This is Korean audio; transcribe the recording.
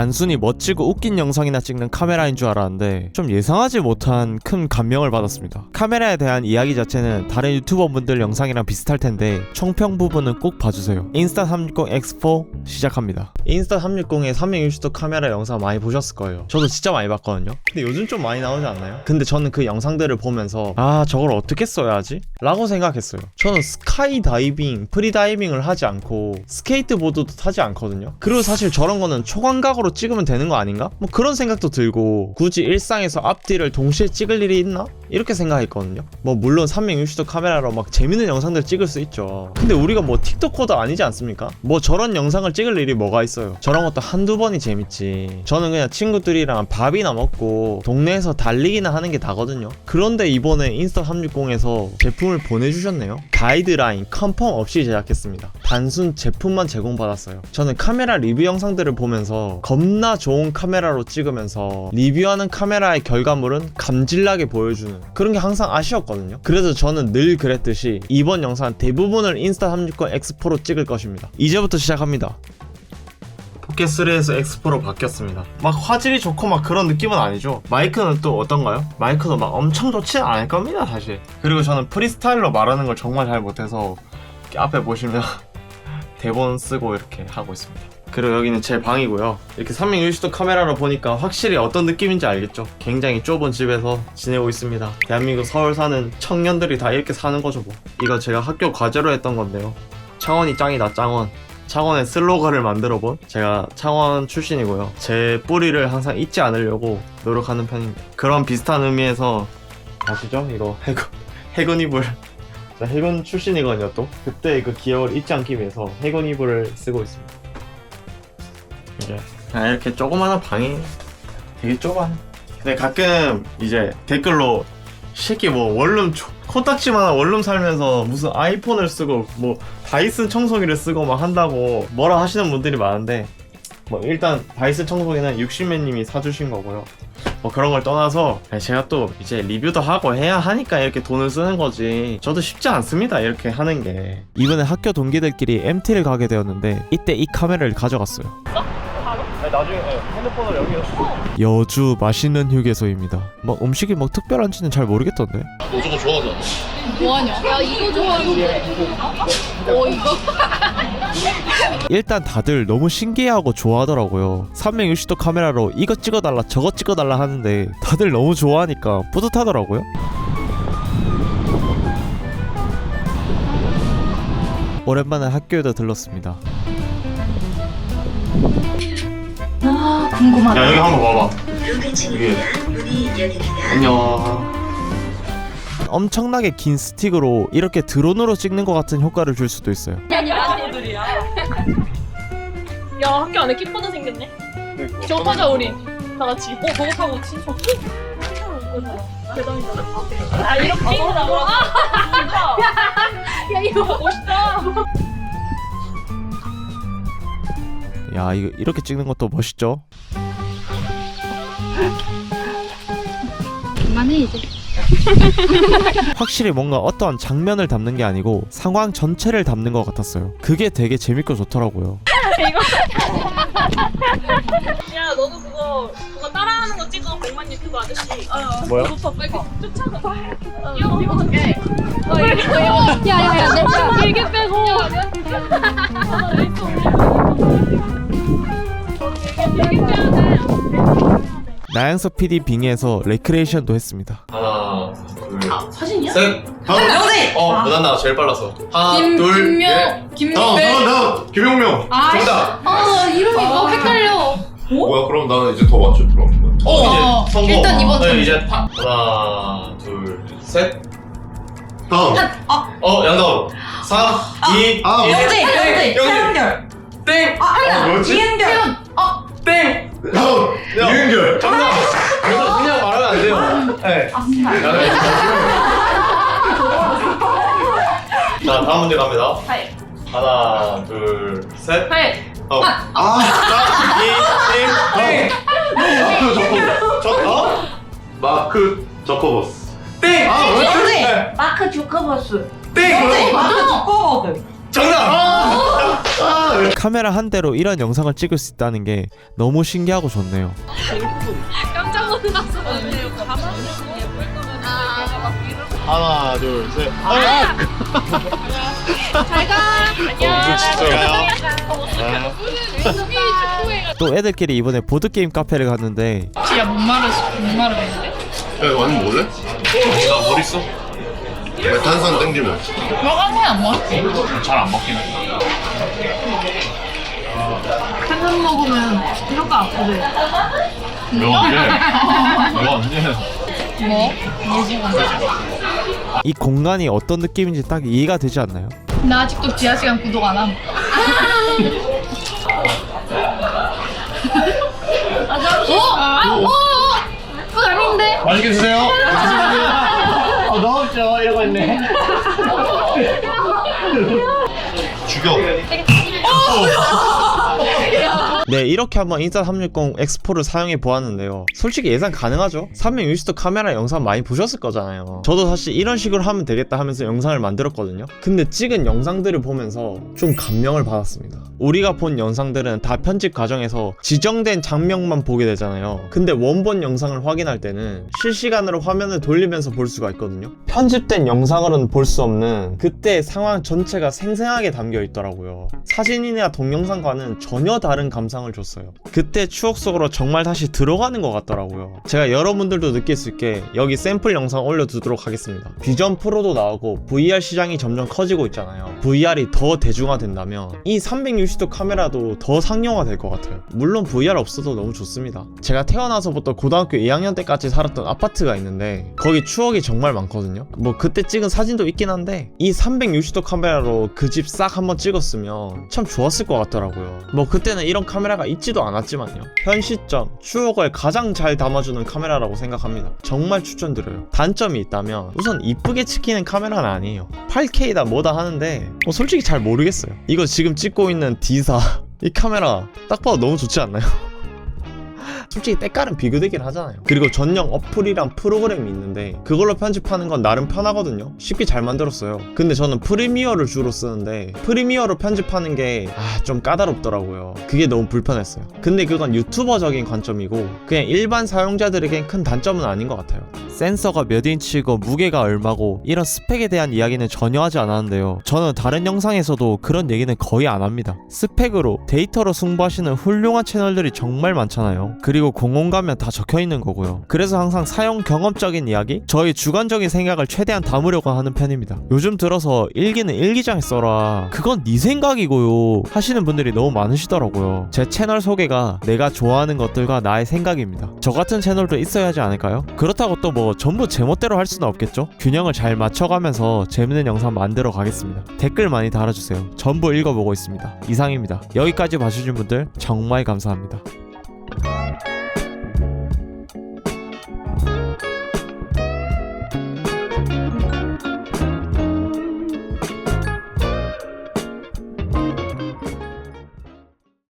단순히 멋지고 웃긴 영상이나 찍는 카메라인 줄 알았는데 좀 예상하지 못한 큰 감명을 받았습니다. 카메라에 대한 이야기 자체는 다른 유튜버분들 영상이랑 비슷할 텐데 총평 부분은 꼭 봐주세요. 인스타 360 X4 시작합니다. 인스타 360의 360도 카메라 영상 많이 보셨을 거예요. 저도 진짜 많이 봤거든요. 근데 요즘 좀 많이 나오지 않나요? 근데 저는 그 영상들을 보면서 아 저걸 어떻게 써야지? 라고 생각했어요. 저는 스카이 다이빙, 프리 다이빙을 하지 않고 스케이트보드도 타지 않거든요. 그리고 사실 저런 거는 초광각으로 찍으면 되는 거 아닌가? 뭐 그런 생각도 들고 굳이 일상에서 앞뒤를 동시에 찍을 일이 있나? 이렇게 생각했거든요. 뭐 물론 360도 카메라로 막 재밌는 영상들 찍을 수 있죠. 근데 우리가 뭐 틱톡커도 아니지 않습니까? 뭐 저런 영상을 찍을 일이 뭐가 있어요. 저런 것도 한두 번이 재밌지. 저는 그냥 친구들이랑 밥이나 먹고 동네에서 달리기나 하는 게 다거든요. 그런데 이번에 인스타 360에서 제품을 보내주셨네요. 가이드라인, 컨펌 없이 제작했습니다. 단순 제품만 제공받았어요. 저는 카메라 리뷰 영상들을 보면서 겁나 좋은 카메라로 찍으면서 리뷰하는 카메라의 결과물은 감질나게 보여주는 그런 게 항상 아쉬웠거든요. 그래서 저는 늘 그랬듯이 이번 영상 대부분을 인스타 360 X4로 찍을 것입니다. 이제부터 시작합니다. 포켓3에서 X4로 바뀌었습니다. 막 화질이 좋고 막 그런 느낌은 아니죠. 마이크는 또 어떤가요? 마이크도 막 엄청 좋지는 않을 겁니다, 사실. 그리고 저는 프리스타일로 말하는 걸 정말 잘 못해서 앞에 보시면 대본 쓰고 이렇게 하고 있습니다. 그리고 여기는 제 방이고요. 이렇게 360도 카메라로 보니까 확실히 어떤 느낌인지 알겠죠? 굉장히 좁은 집에서 지내고 있습니다. 대한민국 서울 사는 청년들이 다 이렇게 사는 거죠, 뭐. 이거 제가 학교 과제로 했던 건데요. 창원이 짱이다, 짱원. 창원의 슬로건을 만들어 본 제가 창원 출신이고요. 제 뿌리를 항상 잊지 않으려고 노력하는 편입니다. 그런 비슷한 의미에서 아시죠? 이거 해군 해군 이불. 자, 해군 출신이거든요. 또 그때 그 기억을 잊지 않기 위해서 해군 이불을 쓰고 있습니다. 이제 그냥 이렇게 조그마한 방이 되게 좁아요. 근데 가끔 이제 댓글로 이 새끼 뭐 원룸 조- 코딱지만한 원룸 살면서 무슨 아이폰을 쓰고 뭐 다이슨 청소기를 쓰고 막 한다고 뭐라 하시는 분들이 많은데 뭐 일단 다이슨 청소기는 60매님이 사주신 거고요. 뭐 그런 걸 떠나서 제가 또 이제 리뷰도 하고 해야 하니까 이렇게 돈을 쓰는 거지. 저도 쉽지 않습니다 이렇게 하는 게. 이번에 학교 동기들끼리 MT를 가게 되었는데 이때 이 카메라를 가져갔어요. 나중에 핸드폰을 여기 여주 맛있는 휴게소입니다. 막 음식이 막 특별한지는 잘 모르겠던데. 저거 좋아하잖아. 뭐하냐? 야 이거 좋아하는데. 어 이거? 일단 다들 너무 신기해하고 좋아하더라고요. 360도 카메라로 이거 찍어달라 저거 찍어달라 하는데 다들 너무 좋아하니까 뿌듯하더라고요. 오랜만에 학교에도 들렀습니다. 아 궁금하다. 야 여기 한번 봐봐. 이게. 안녕. 엄청나게 긴 스틱으로 이렇게 드론으로 찍는 것 같은 효과를 줄 수도 있어요 야. 야 학교 안에 킥보드 생겼네. 저거 타자 우리 다 같이. 어 저거 타고? 저거? 대단이다. 아 이렇게 나오라고. 아, 야 이거 멋있다. 야 이거 이렇게 찍는 것도 멋있죠 그만해 이제. 확실히 뭔가 어떠한 장면을 담는 게 아니고 상황 전체를 담는 것 같았어요 그게 되게 재밌고 좋더라고요 야 너도 그거 그거 따라하는 거 찍어 백만 유튜브 아저씨. 어. 뭐야? 너도 빨리 쫓아가. 어. 이거 어떻게? 야야야 내가 길게 빼고. 나양석 PD 빙의에서 레크레이션도 했습니다 하나, 둘, 아, 사진이야? 셋. 다음. 영재. 어, 무난나 제일 빨랐어. 하나, 김 둘, 김명 예. 김명. 다음, 다음, 다음. 김용명. 아, 정답. 아 이름이 너무 헷갈려. 뭐야 그럼 나는 이제 더 맞출 그럼 어, 어, 이제 성공. 일단 이번 네, 턴. 이제 파. 하나, 둘, 셋. 다음 어, 양다운. 3, 2, 아, 1. 영재 영재. 영재. 땡. 아 뭐였지? 이은결. 어 땡. 다음 야. 유은결 정답. 그래서 그냥 말하면 안 돼요. 네. 자, 다음 문제 갑니다. 네. 하나, 둘, 셋. 네. 어. 아 3, 2, 1, 땡. 마크 저커 저, 어? 마크 저커버스 땡. 아 뭐였지? 네. 마크 주커버스. 땡. 마크 주커버스. 정답. 카메라 한 대로 이런 영상을 찍을 수 있다는 게 너무 신기하고 좋네요. 하나, 둘, 셋. 또 애들끼리 이번에 보드게임 카페를 갔는데 말했어. 못 말했는데. 야, 이거 아니면 먹을래? 나 머리 써. 왜 탄산 땡기면? 먹었네 안 먹었지? 잘 안 먹긴 해. 한잔 먹으면 혀가 아프대. 매운데. 매운데. 뭐? 이 공간이 어떤 느낌인지 딱 이해가 되지 않나요? 나 아직도 지하 시간 구독 안 함. 아, 어? 아, 어? 어? 그거 아닌데? 맛있게 드세요. 어, 넣었죠. 이러고 있네. 죽여. 네 이렇게 한번 인스타360 X4를 사용해 보았는데요. 솔직히 예상 가능하죠? 360도 카메라 영상 많이 보셨을 거잖아요. 저도 사실 이런 식으로 하면 되겠다 하면서 영상을 만들었거든요. 근데 찍은 영상들을 보면서 좀 감명을 받았습니다 우리가 본 영상들은 다 편집 과정에서 지정된 장면만 보게 되잖아요. 근데 원본 영상을 확인할 때는 실시간으로 화면을 돌리면서 볼 수가 있거든요. 편집된 영상으로는 볼 수 없는 그때 상황 전체가 생생하게 담겨 있더라고요. 사진이나 동영상과는 전혀 다른 감상을 줬어요. 그때 추억 속으로 정말 다시 들어가는 것 같더라고요. 제가 여러분들도 느낄 수 있게 여기 샘플 영상 올려두도록 하겠습니다. 비전 프로도 나오고 VR 시장이 점점 커지고 있잖아요. VR이 더 대중화된다면 이360 도 카메라도 더 상용화 될 것 같아요. 물론 VR 없어도 너무 좋습니다. 제가 태어나서부터 고등학교 2학년 때까지 살았던 아파트가 있는데 거기 추억이 정말 많거든요. 뭐 그때 찍은 사진도 있긴 한데 이 360도 카메라로 그 집 싹 한번 찍었으면 참 좋았을 것 같더라고요. 뭐 그때는 이런 카메라가 있지도 않았지만요. 현 시점 추억을 가장 잘 담아주는 카메라라고 생각합니다. 정말 추천드려요. 단점이 있다면 우선 이쁘게 찍히는 카메라는 아니에요. 8K다 뭐다 하는데 뭐 솔직히 잘 모르겠어요. 이거 지금 찍고 있는 D사 이 카메라 딱 봐도 너무 좋지 않나요? 솔직히 때깔은 비교되긴 하잖아요. 그리고 전용 어플이랑 프로그램이 있는데 그걸로 편집하는 건 나름 편하거든요. 쉽게 잘 만들었어요. 근데 저는 프리미어를 주로 쓰는데 프리미어로 편집하는 게 아 좀 까다롭더라고요. 그게 너무 불편했어요. 근데 그건 유튜버적인 관점이고 그냥 일반 사용자들에겐 큰 단점은 아닌 것 같아요. 센서가 몇 인치고 무게가 얼마고 이런 스펙에 대한 이야기는 전혀 하지 않았는데요. 저는 다른 영상에서도 그런 얘기는 거의 안 합니다. 스펙으로 데이터로 승부하시는 훌륭한 채널들이 정말 많잖아요 그리고 공원 가면 다 적혀 있는 거고요. 그래서 항상 사용 경험적인 이야기 저희 주관적인 생각을 최대한 담으려고 하는 편입니다. 요즘 들어서 일기는 일기장에 써라. 그건 네 생각이고요. 하시는 분들이 너무 많으시더라고요. 제 채널 소개가 내가 좋아하는 것들과 나의 생각입니다. 저 같은 채널도 있어야 하지 않을까요? 그렇다고 또 뭐 전부 제멋대로 할 수는 없겠죠? 균형을 잘 맞춰가면서 재밌는 영상 만들어 가겠습니다. 댓글 많이 달아주세요. 전부 읽어보고 있습니다. 이상입니다. 여기까지 봐주신 분들 정말 감사합니다